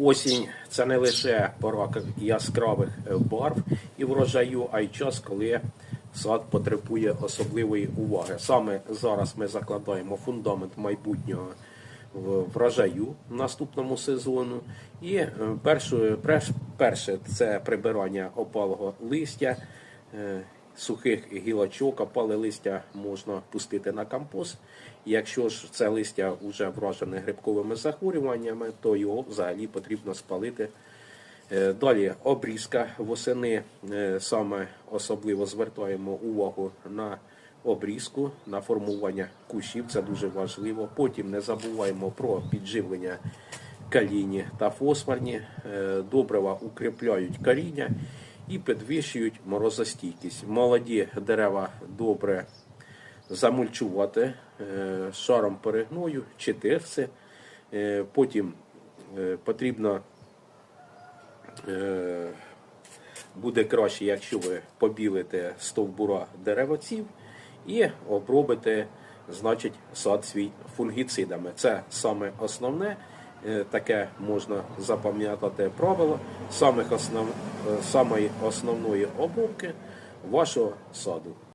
Осінь це не лише пора яскравих е, барв і врожаю, а й час, коли сад потребує особливої уваги. Саме зараз ми закладаємо фундамент майбутнього врожаю наступному сезону. І е, перше, перше це прибирання опалого листя. Сухих гілочок, опале листя можна пустити на компост. Якщо ж це листя вже вражене грибковими захворюваннями, то його взагалі потрібно спалити. Е, Далі обрізка восени. Е, Саме особливо звертаємо увагу на обрізку, на формування кущів. Це дуже важливо. Потім не забуваємо про підживлення калійні та фосфорні. Е, Добрива укріпляють коріння і підвищують морозостійкість. Молоді дерева добре замульчувати е, шаром перегною чи тирси. Е, Потім е, потрібно буде краще, якщо ви побілите стовбура деревоців і обробите, значить, сад свій фунгіцидами. Це саме основне. Таке можна запам'ятати правило самих основ, е, самої основної обробки вашого саду.